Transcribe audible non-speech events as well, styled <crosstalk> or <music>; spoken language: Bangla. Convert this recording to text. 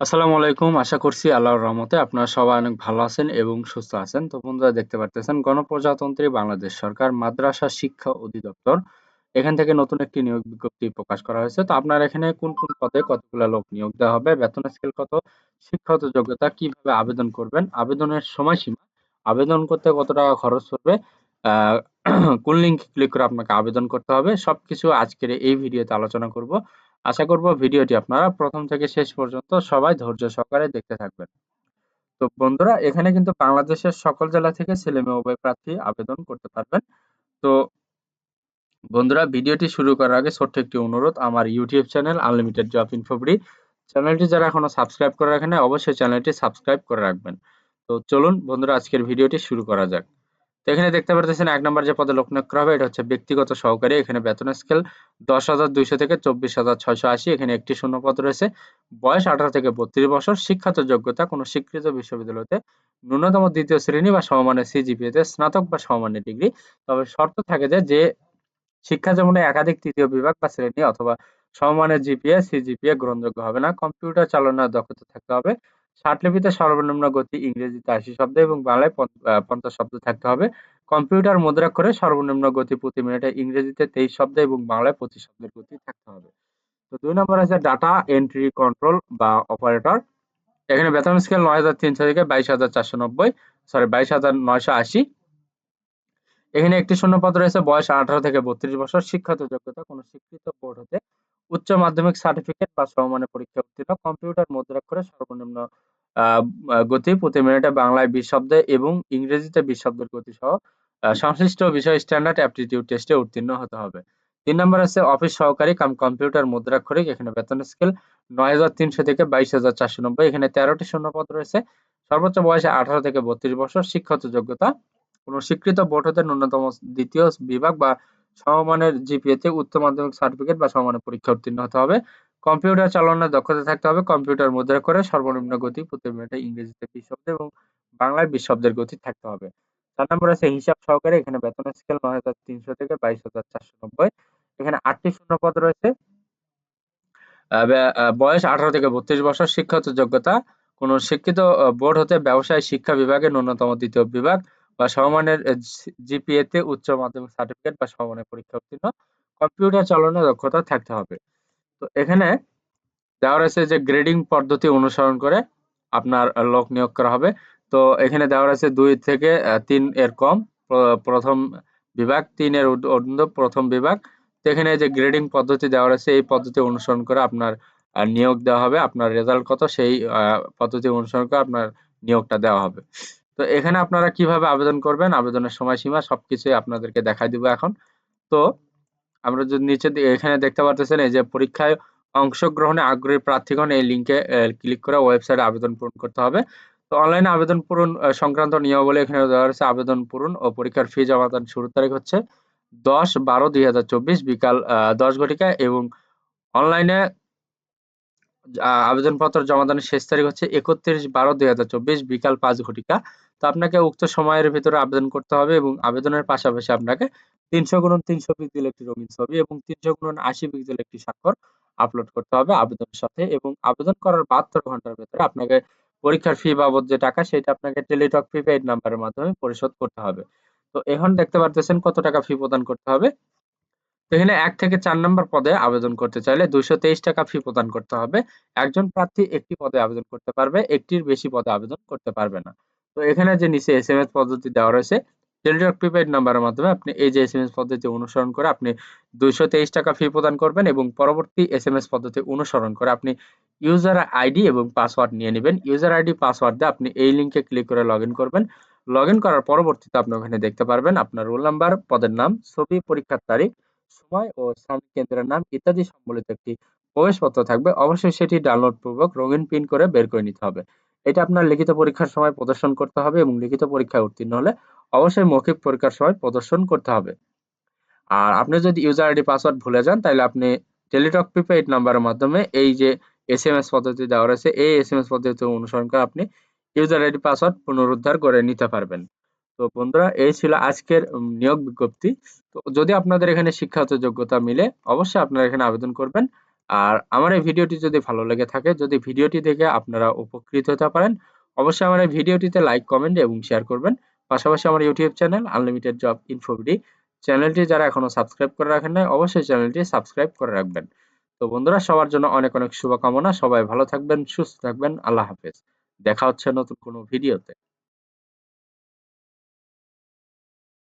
আসসালামু আলাইকুম। আশা করছি আল্লাহর রহমতে আপনারা সবাই অনেক ভালো আছেন এবং সুস্থ আছেন। তো বন্ধুরা, দেখতে পারতেছেন গণপ্রজাতন্ত্রী বাংলাদেশ সরকার মাদ্রাসা শিক্ষা অধিদপ্তর। এখান থেকে নতুন একটি নিয়োগ বিজ্ঞপ্তি প্রকাশ করা হয়েছে। তো আপনার এখানে কোন কোন পদে কতগুলো লোক নিয়োগ দেওয়া হবে? বেতন স্কেল কত? শিক্ষাগত যোগ্যতা কীভাবে আবেদন করবেন? আবেদনের সময়সীমা? আবেদন করতে কত টাকা খরচ পড়বে? <clears throat> কোন লিঙ্ক ক্লিক করে আপনাকে আবেদন করতে হবে? সবকিছু আজকের এই ভিডিওতে আলোচনা করব। আশা করব ভিডিওটি আপনারা প্রথম থেকে শেষ পর্যন্ত সবাই ধৈর্য সহকারে দেখতে থাকবেন। তো বন্ধুরা, এখানে কিন্তু বাংলাদেশের সকল জেলা থেকে ছেলে মেয়ে উভয় প্রার্থী আবেদন করতে পারবেন। তো বন্ধুরা, ভিডিওটি শুরু করার আগে ছোট্ট একটি অনুরোধ, আমার ইউটিউব চ্যানেল আনলিমিটেড জব ইনফোবরি চ্যানেলটি যারা এখনও সাবস্ক্রাইব করে রাখেন অবশ্যই চ্যানেলটি সাবস্ক্রাইব করে রাখবেন। তো চলুন বন্ধুরা, আজকের ভিডিওটি শুরু করা যাক। তো এখানে দেখতে পারতেছেন এক নম্বর যে পদে লোক নিয়োগ হবে, এটা হচ্ছে ব্যক্তিগত সহকারী। এখানে বেতন স্কেল দশ হাজার দুইশো থেকে চব্বিশ হাজার ছয়শো আশি। এখানে একটি শূন্য পদ রয়েছে। বয়স আঠারো থেকে বত্রিশ বছর। শিক্ষাত যোগ্যতা কোনো স্বীকৃত বিশ্ববিদ্যালয়তে ন্যূনতম দ্বিতীয় শ্রেণি বা সমমানের সিজিপিএতে স্নাতক বা সমমানের ডিগ্রি। তবে শর্ত থাকে যে যে শিক্ষা যেমন একাধিক তৃতীয় বিভাগ বা শ্রেণি অথবা সমমানের জিপিএ, সিজিপিএ গ্রহণযোগ্য হবে না। কম্পিউটার চালনার দক্ষতা থাকতে হবে। লিপিতে সর্বনিম্ন গতি ইংরেজিতে আশি শব্দ এবং বাংলায় পঞ্চাশ শব্দ থাকতে হবে। কম্পিউটার মুদ্রাক্ষরে সর্বনিম্ন গতি প্রতি মিনিটে ইংরেজিতে তেইশ শব্দ এবং বাংলায় পঁচিশ শব্দের গতি থাকতে হবে। তো দুই নম্বর আছে ডাটা এন্ট্রি কন্ট্রোল বা অপারেটর। এখানে বেতন স্কেল নয় হাজার তিনশো থেকে বাইশ হাজার চারশো নব্বই, সরি, বাইশ হাজার নয়শো আশি। এখানে একটি শূন্যপদ রয়েছে, বয়স আঠারো থেকে বত্রিশ বছর, শিক্ষাগত যোগ্যতা, কোনো স্বীকৃত বোর্ড হতে। উচ্চ মাধ্যমিক সার্টিফিকেট বা সমমানের পরীক্ষা উত্তীর্ণ, কম্পিউটার মুদ্রাক্ষরে সর্বনিম্ন গতি প্রতি মিনিটে বাংলায় বিশ শব্দে এবং ইংরেজিতে বিশ শব্দের গতি সহ সংশ্লিষ্ট বিষয় স্ট্যান্ডার্ড অ্যাপটিটিউড টেস্টে উত্তীর্ণ হতে হবে। তিন নম্বর আছে অফিস সহকারী কাম কম্পিউটার মুদ্রাক্ষরিক, এখানে বেতন স্কেল নয় হাজার তিনশো থেকে বাইশ হাজার চারশো নব্বই, এখানে তেরোটি শূন্যপদ রয়েছে। সর্বোচ্চ বয়সে আঠারো থেকে বত্রিশ বছর, শিক্ষাগত যোগ্যতা, কোনো স্বীকৃত বোর্ড হতে ন্যূনতম দ্বিতীয় বিভাগ বা সমমানের জিপিএতে উচ্চ মাধ্যমিক সার্টিফিকেট বা সমমানের পরীক্ষা উত্তীর্ণ হতে হবে। কম্পিউটার চালানোর দক্ষতা থাকতে হবে। কম্পিউটার মুদ্রা করে সর্বনিম্ন গতি প্রতি মিনিটে ইংরেজিতে বিশ শব্দ এবং বাংলায় বিশ শব্দের গতি থাকতে হবে। চার নম্বর আছে হিসাব সহকারে, এখানে বেতন স্কেল নয় হাজার তিনশো থেকে বাইশ হাজার চারশো নব্বই। এখানে আটটি শূন্য পদ রয়েছে বয়স আঠারো থেকে বত্রিশ বছর, শিক্ষাগত যোগ্যতা। কোন শিক্ষিত বোর্ড হতে ব্যবসায় শিক্ষা বিভাগের ন্যূনতম দ্বিতীয় বিভাগ বা সমমানের জিপিএতে উচ্চ মাধ্যমিক সার্টিফিকেট বা সমমানের পরীক্ষা উত্তীর্ণ। কম্পিউটার চালানোর দক্ষতা থাকতে হবে। তো এখানে দেওয়া রয়েছে যে গ্রেডিং পদ্ধতি অনুসরণ করে আপনার লোক নিয়োগ করা হবে। তো এখানে দেওয়া রয়েছে দুই থেকে তিন এর কম প্রথম বিভাগ তিনের অন্য প্রথম বিভাগ। তো এখানে যে গ্রেডিং পদ্ধতি দেওয়া রয়েছে, এই পদ্ধতি অনুসরণ করে আপনার নিয়োগ দেওয়া হবে। আপনার রেজাল্ট কত? সেই পদ্ধতি অনুসরণ করে আপনার নিয়োগটা দেওয়া হবে। তো এখানে আপনারা কীভাবে আবেদন করবেন? আবেদনের সময়সীমা সবকিছুই আপনাদেরকে দেখাই দিব এখন। তো আমরা যদি নিচে এখানে দেখতে পারতেছেন, এই যে পরীক্ষায় অংশগ্রহণে আগ্রহী প্রার্থীগণ, এই লিঙ্কে ক্লিক করে ওয়েবসাইটে আবেদন পূরণ করতে হবে। তো অনলাইনে আবেদন পূরণ সংক্রান্ত নিয়মাবলী এখানে দেওয়া রয়েছে, আবেদন পূরণ ও পরীক্ষার ফি জমা দান শুরুর তারিখ হচ্ছে দশ বারো দুই হাজার চব্বিশ বিকাল দশ ঘটিকা এবং অনলাইনে আবেদনপত্র জমাদানের শেষ তারিখ হচ্ছে একত্রিশ বারো দুই হাজার চব্বিশ বিকাল পাঁচ ঘটিকা। তো আপনাকে উক্ত সময়ের ভিতরে আবেদন করতে হবে এবং আবেদনের পাশাপাশি আপনাকে তিনশো গুণন তিনশো পিক্সেল একটি রঙিন ছবি এবং তিনশো গুণন আশি পিক্সেল একটি স্বাক্ষর আপলোড করতে হবে আবেদনের সাথে এবং আবেদন করার বাহাত্তর ঘণ্টার ভেতরে আপনাকে পরীক্ষার ফি বাবদ যে টাকা সেটা আপনাকে টেলিটক প্রিপেইড নাম্বারের মাধ্যমে পরিশোধ করতে হবে। তো এখন দেখতে পারতেছেন কত টাকা ফি প্রদান করতে হবে। এখানে এক থেকে চার নম্বর পদে আবেদন করতে চাইলে দুইশো তেইশ টাকা ফি প্রদান করতে হবে। একজন প্রার্থী একটি পদে আবেদন করতে পারবে, একটির বেশি পদে আবেদন করতে পারবে না। তো এখানে যে নিচে এস এম এস পদ্ধতি দেওয়া রয়েছে টেলিটক প্রিপেড নাম্বারের মাধ্যমে আপনি এই যে এস এম এস পদ্ধতি অনুসরণ করে আপনি দুইশো তেইশ টাকা ফি প্রদান করবেন এবং পরবর্তী এস এম এস পদ্ধতি অনুসরণ করে আপনি ইউজার আইডি এবং পাসওয়ার্ড নিয়ে নেবেন। ইউজার আইডি পাসওয়ার্ড দিয়ে আপনি এই লিঙ্কে ক্লিক করে লগ করবেন। লগ করার পরবর্তীতে আপনি ওখানে দেখতে পারবেন আপনার রোল নাম্বার পদের নাম, ছবি, পরীক্ষার তারিখ, সময় ও স্থান কেন্দ্রের নাম ইত্যাদি সম্বলিত একটি প্রবেশপত্র থাকবে। অবশ্যই সেটি ডাউনলোড পূর্বক রঙিন প্রিন্ট করে বের করে নিতে হবে। এটা আপনার লিখিত পরীক্ষার সময় প্রদর্শন করতে হবে এবং লিখিত পরীক্ষায় উত্তীর্ণ হলে অবশ্যই মৌখিক পরীক্ষার সময় প্রদর্শন করতে হবে। আর আপনি যদি ইউজার আইডি পাসওয়ার্ড ভুলে যান, তাহলে আপনি টেলিটক প্রিপেইড নাম্বারের মাধ্যমে এই যে এস এম এস পদ্ধতি দেওয়া রয়েছে, এই এস এম এস পদ্ধতি অনুসরণ করে আপনি ইউজার আইডি পাসওয়ার্ড পুনরুদ্ধার করে নিতে পারবেন। তো বন্ধুরা, এই ছিল আজকের নিয়োগ বিজ্ঞপ্তি। তো যদি আপনাদের এখানে শিক্ষাগত যোগ্যতা মিলে, অবশ্যই আপনারা এখানে আবেদন করবেন। আর আমার এই ভিডিওটি যদি ভালো লেগে থাকে, যদি ভিডিওটি দেখে আপনারা উপকৃত হতে পারেন, অবশ্যই আমার এই ভিডিওটিতে লাইক, কমেন্ট এবং শেয়ার করবেন। পাশাপাশি আমার YouTube channel unlimited job info BD চ্যানেলটি যারা এখনও সাবস্ক্রাইব করে রাখেন নাই, অবশ্যই চ্যানেলটি সাবস্ক্রাইব করে রাখবেন। তো বন্ধুরা, সবার জন্য অনেক অনেক শুভকামনা। সবাই ভালো থাকবেন, সুস্থ থাকবেন। আল্লাহ হাফেজ। দেখা হচ্ছে নতুন কোনো ভিডিওতে।